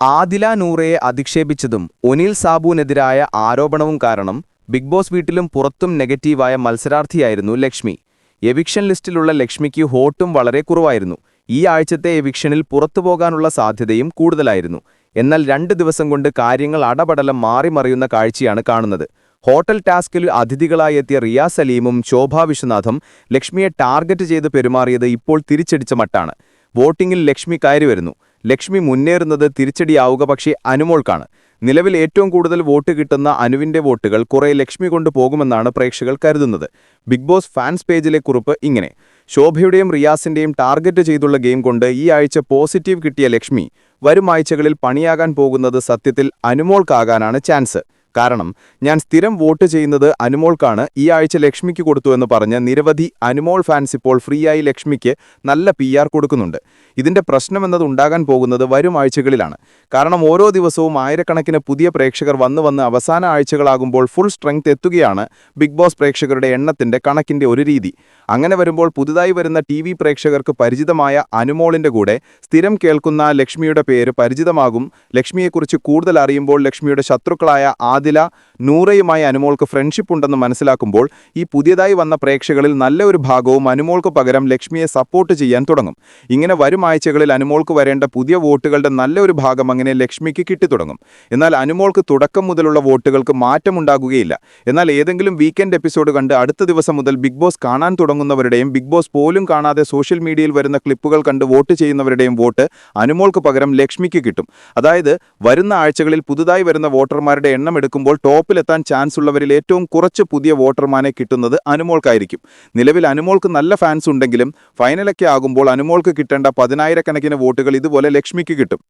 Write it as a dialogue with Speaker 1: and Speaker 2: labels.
Speaker 1: ആദില നൂറയെ അധിക്ഷേപിച്ചതും ഒനിൽ സാബുവിനെതിരായ ആരോപണവും കാരണം big boss വീട്ടിലും പുറത്തും നെഗറ്റീവായ മത്സരാർത്ഥിയായിരുന്നു ലക്ഷ്മി. എവിക്ഷൻ ലിസ്റ്റിലുള്ള ലക്ഷ്മിക്ക് ഹോട്ടും വളരെ കുറവായിരുന്നു. ഈ ആഴ്ചത്തെ എവിക്ഷനിൽ പുറത്തു പോകാനുള്ള സാധ്യതയും കൂടുതലായിരുന്നു. എന്നാൽ രണ്ട് ദിവസം കൊണ്ട് കാര്യങ്ങൾ അടപടലം മാറിമറിയുന്ന കാഴ്ചയാണ് കാണുന്നത്. ഹോട്ടൽ ടാസ്കിൽ അതിഥികളായി എത്തിയ റിയ സലീമും ശോഭാ വിശ്വനാഥും ലക്ഷ്മിയെ ടാർഗറ്റ് ചെയ്ത് പെരുമാറിയത് ഇപ്പോൾ തിരിച്ചടിച്ച മട്ടാണ്. വോട്ടിംഗിൽ ലക്ഷ്മി കയറി വരുന്നു. ലക്ഷ്മി മുന്നേറുന്നത് തിരിച്ചടിയാവുക പക്ഷേ അനുമോൾക്കാണ്. നിലവിൽ ഏറ്റവും കൂടുതൽ വോട്ട് കിട്ടുന്ന അനുവിന്റെ വോട്ടുകൾ കുറെ ലക്ഷ്മി കൊണ്ട് പോകുമെന്നാണ് പ്രേക്ഷകർ കരുതുന്നത്. ബിഗ് ബോസ് ഫാൻസ് പേജിലെ കുറിപ്പ് ഇങ്ങനെ. ശോഭയുടെയും റിയാസിന്റെയും ടാർഗറ്റ് ചെയ്തുള്ള ഗെയിം കൊണ്ട് ഈ ആഴ്ച പോസിറ്റീവ് കിട്ടിയ ലക്ഷ്മി. വരും ആഴ്ചകളിൽ പണിയാകാൻ പോകുന്നത് സത്യത്തിൽ അനുമോൾക്കാകാനാണ് ചാൻസ്. കാരണം ഞാൻ സ്ഥിരം വോട്ട് ചെയ്യുന്നത് അനുമോൾക്കാണ്. ഈ ആഴ്ച ലക്ഷ്മിക്ക് കൊടുത്തു എന്ന് പറഞ്ഞ് നിരവധി അനുമോൾ ഫാൻസ് ഇപ്പോൾ ഫ്രീയായി ലക്ഷ്മിക്ക് നല്ല പി കൊടുക്കുന്നുണ്ട്. ഇതിന്റെ പ്രശ്നമെന്നത് ഉണ്ടാകാൻ പോകുന്നത് വരും ആഴ്ചകളിലാണ്. കാരണം ഓരോ ദിവസവും ആയിരക്കണക്കിന് പുതിയ പ്രേക്ഷകർ വന്നു വന്ന് അവസാന ആഴ്ചകളാകുമ്പോൾ ഫുൾ സ്ട്രെങ്ത് എത്തുകയാണ് ബിഗ് ബോസ് പ്രേക്ഷകരുടെ എണ്ണത്തിന്റെ കണക്കിന്റെ ഒരു രീതി. അങ്ങനെ വരുമ്പോൾ പുതുതായി വരുന്ന ടി പ്രേക്ഷകർക്ക് പരിചിതമായ അനുമോളിന്റെ കൂടെ സ്ഥിരം കേൾക്കുന്ന ലക്ഷ്മിയുടെ പേര് പരിചിതമാകും. ലക്ഷ്മിയെക്കുറിച്ച് കൂടുതൽ അറിയുമ്പോൾ ലക്ഷ്മിയുടെ ശത്രുക്കളായ ആദില നൂറയുമായി അനുമോൾക്ക് ഫ്രണ്ട്ഷിപ്പ് ഉണ്ടെന്ന് മനസ്സിലാക്കുമ്പോൾ ഈ പുതിയതായി വന്ന പ്രേക്ഷകളിൽ നല്ല ഒരു ഭാഗവും അനുമോൾക്ക് പകരം ലക്ഷ്മിയെ സപ്പോർട്ട് ചെയ്യാൻ തുടങ്ങും. ഇങ്ങനെ വരും ആഴ്ചകളിൽ അനുമോൾക്ക് വരേണ്ട പുതിയ വോട്ടുകളുടെ നല്ലൊരു ഭാഗം അങ്ങനെ ലക്ഷ്മിക്ക് കിട്ടിത്തുടങ്ങും. എന്നാൽ അനുമോൾക്ക് തുടക്കം മുതലുള്ള വോട്ടുകൾക്ക് മാറ്റമുണ്ടാകുകയില്ല. എന്നാൽ ഏതെങ്കിലും വീക്കെൻഡ് എപ്പിസോഡ് കണ്ട് അടുത്ത ദിവസം മുതൽ ബിഗ് ബോസ് കാണാൻ തുടങ്ങുന്നവരുടെയും ബിഗ് ബോസ് പോലും കാണാതെ സോഷ്യൽ മീഡിയയിൽ വരുന്ന ക്ലിപ്പുകൾ കണ്ട് വോട്ട് ചെയ്യുന്നവരുടെയും വോട്ട് അനുമോൾക്ക് പകരം ലക്ഷ്മിക്ക് കിട്ടും. അതായത് വരുന്ന ആഴ്ചകളിൽ പുതുതായി വരുന്ന വോട്ടർമാരുടെ എണ്ണം എടുക്കുമ്പോൾ ടോപ്പിലെത്താൻ ചാൻസ് ഉള്ളവരിൽ ഏറ്റവും കുറച്ച് പുതിയ വോട്ടർമാനെ കിട്ടുന്നത് അനുമോൾക്കായിരിക്കും. നിലവിൽ അനുമോൾക്ക് നല്ല ഫാൻസ് ഉണ്ടെങ്കിലും ഫൈനലൊക്കെ ആകുമ്പോൾ അനുമോൾക്ക് കിട്ടേണ്ട പതിനായിരക്കണക്കിന് വോട്ടുകൾ ഇതുപോലെ ലക്ഷ്മിക്ക് കിട്ടും.